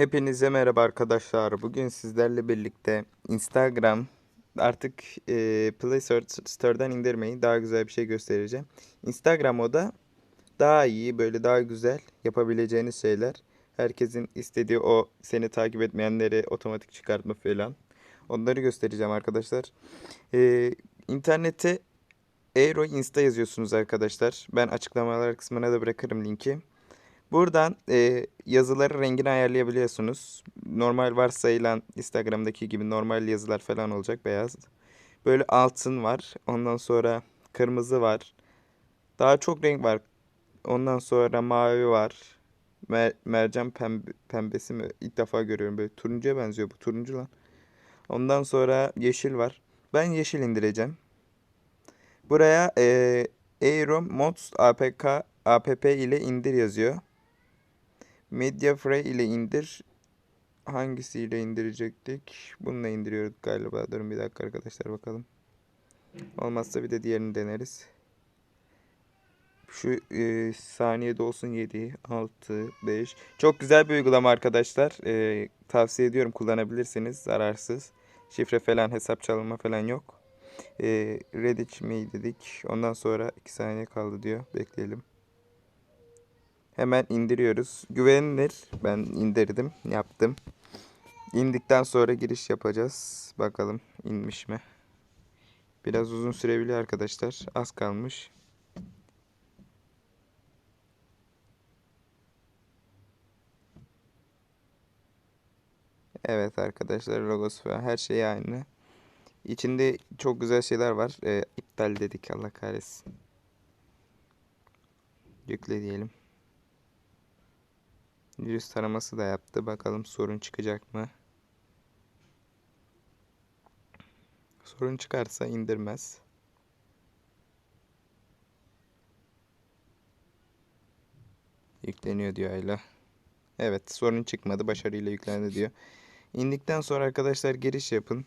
Hepinize merhaba arkadaşlar. Bugün sizlerle birlikte Instagram artık e, Play Store- Store'dan indirmeyi daha güzel bir şey göstereceğim. Instagram o da daha iyi böyle daha güzel yapabileceğiniz şeyler. Herkesin istediği o seni takip etmeyenleri otomatik çıkartma falan. Onları göstereceğim arkadaşlar. E, internete Aero Insta yazıyorsunuz arkadaşlar. Ben açıklamalar kısmına da bırakırım linki. Buradan e, yazıları rengini ayarlayabiliyorsunuz. Normal varsayılan Instagram'daki gibi normal yazılar falan olacak beyaz. Böyle altın var. Ondan sonra kırmızı var. Daha çok renk var. Ondan sonra mavi var. Mer- mercan pembe, pembesi mi? İlk defa görüyorum. Böyle turuncuya benziyor bu. Turuncu lan. Ondan sonra yeşil var. Ben yeşil indireceğim. Buraya e, Aero Mods APK app ile indir yazıyor. Mediafray ile indir. Hangisiyle indirecektik? Bununla indiriyorduk galiba. Durun bir dakika arkadaşlar bakalım. Olmazsa bir de diğerini deneriz. Şu e, saniyede olsun 7, 6, 5. Çok güzel bir uygulama arkadaşlar. E, tavsiye ediyorum kullanabilirsiniz. Zararsız. Şifre falan hesap çalınma falan yok. E, Reddit mi dedik. Ondan sonra 2 saniye kaldı diyor. Bekleyelim. Hemen indiriyoruz. Güvenilir. Ben indirdim. Yaptım. İndikten sonra giriş yapacağız. Bakalım inmiş mi? Biraz uzun sürebiliyor arkadaşlar. Az kalmış. Evet arkadaşlar logosu falan her şey aynı. İçinde çok güzel şeyler var. Ee, iptal dedik Allah kahretsin. Yükle diyelim. Virüs taraması da yaptı. Bakalım sorun çıkacak mı? Sorun çıkarsa indirmez. Yükleniyor diyor Ayla. Evet sorun çıkmadı. Başarıyla yüklendi diyor. İndikten sonra arkadaşlar giriş yapın.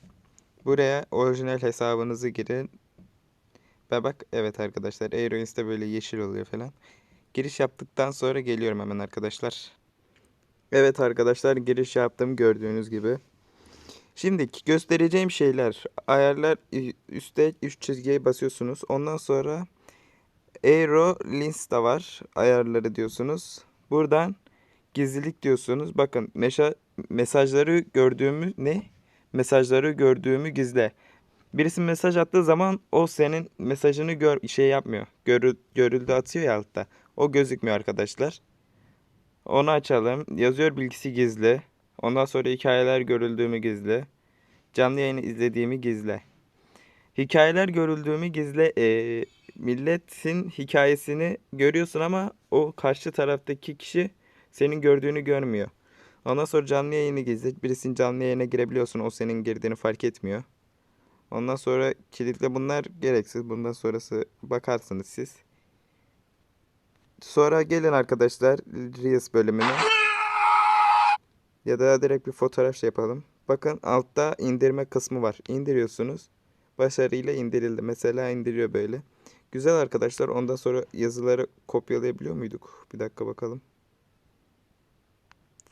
Buraya orijinal hesabınızı girin. Ve bak evet arkadaşlar Aeroins'te böyle yeşil oluyor falan. Giriş yaptıktan sonra geliyorum hemen arkadaşlar. Evet arkadaşlar giriş yaptım gördüğünüz gibi. Şimdi göstereceğim şeyler ayarlar üstte 3 çizgiye basıyorsunuz. Ondan sonra Aero Lens da var ayarları diyorsunuz. Buradan gizlilik diyorsunuz. Bakın mesajları gördüğümü ne? Mesajları gördüğümü gizle. Birisi mesaj attığı zaman o senin mesajını gör şey yapmıyor. Görü, görüldü atıyor ya altta. O gözükmüyor arkadaşlar. Onu açalım. Yazıyor bilgisi gizli. Ondan sonra hikayeler görüldüğümü gizli. Canlı yayını izlediğimi gizle. Hikayeler görüldüğümü gizle. Ee, milletin hikayesini görüyorsun ama o karşı taraftaki kişi senin gördüğünü görmüyor. Ondan sonra canlı yayını gizle. Birisinin canlı yayına girebiliyorsun. O senin girdiğini fark etmiyor. Ondan sonra kilitle bunlar gereksiz. Bundan sonrası bakarsınız siz. Sonra gelin arkadaşlar Reels bölümüne. Ya da direkt bir fotoğraf şey yapalım. Bakın altta indirme kısmı var. İndiriyorsunuz. Başarıyla indirildi. Mesela indiriyor böyle. Güzel arkadaşlar. Ondan sonra yazıları kopyalayabiliyor muyduk? Bir dakika bakalım.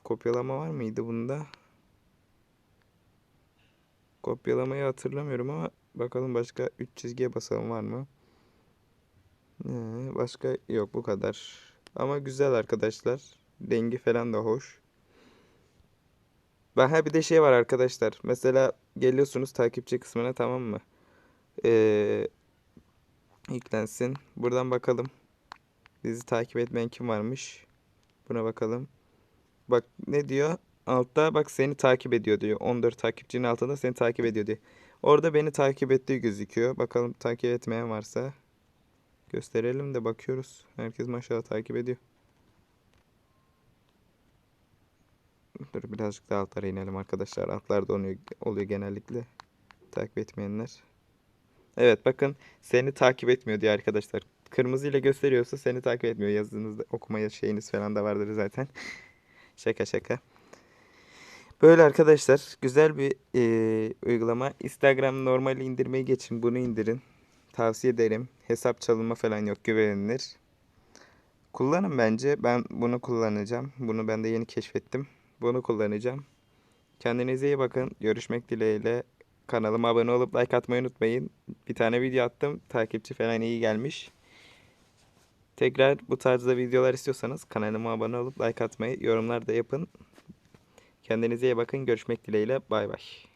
Kopyalama var mıydı bunda? Kopyalamayı hatırlamıyorum ama bakalım başka 3 çizgiye basalım var mı? Ee, başka yok bu kadar. Ama güzel arkadaşlar. Rengi falan da hoş. Daha bir de şey var arkadaşlar. Mesela geliyorsunuz takipçi kısmına tamam mı? Ee, yüklensin. Buradan bakalım. Bizi takip etmeyen kim varmış? Buna bakalım. Bak ne diyor? Altta bak seni takip ediyor diyor. 14 takipçinin altında seni takip ediyor diyor. Orada beni takip ettiği gözüküyor. Bakalım takip etmeyen varsa gösterelim de bakıyoruz. Herkes maşallah takip ediyor. Dur birazcık daha altlara inelim arkadaşlar. Altlarda oluyor, oluyor genellikle. Takip etmeyenler. Evet bakın seni takip etmiyor diyor arkadaşlar. Kırmızı ile gösteriyorsa seni takip etmiyor. Yazınızda okuma şeyiniz falan da vardır zaten. şaka şaka. Böyle arkadaşlar güzel bir e, uygulama. Instagram normali indirmeyi geçin bunu indirin. Tavsiye ederim. Hesap çalınma falan yok güvenilir. Kullanın bence. Ben bunu kullanacağım. Bunu ben de yeni keşfettim. Bunu kullanacağım. Kendinize iyi bakın. Görüşmek dileğiyle. Kanalıma abone olup like atmayı unutmayın. Bir tane video attım. Takipçi falan iyi gelmiş. Tekrar bu tarzda videolar istiyorsanız kanalıma abone olup like atmayı, yorumlar da yapın. Kendinize iyi bakın. Görüşmek dileğiyle. Bay bay.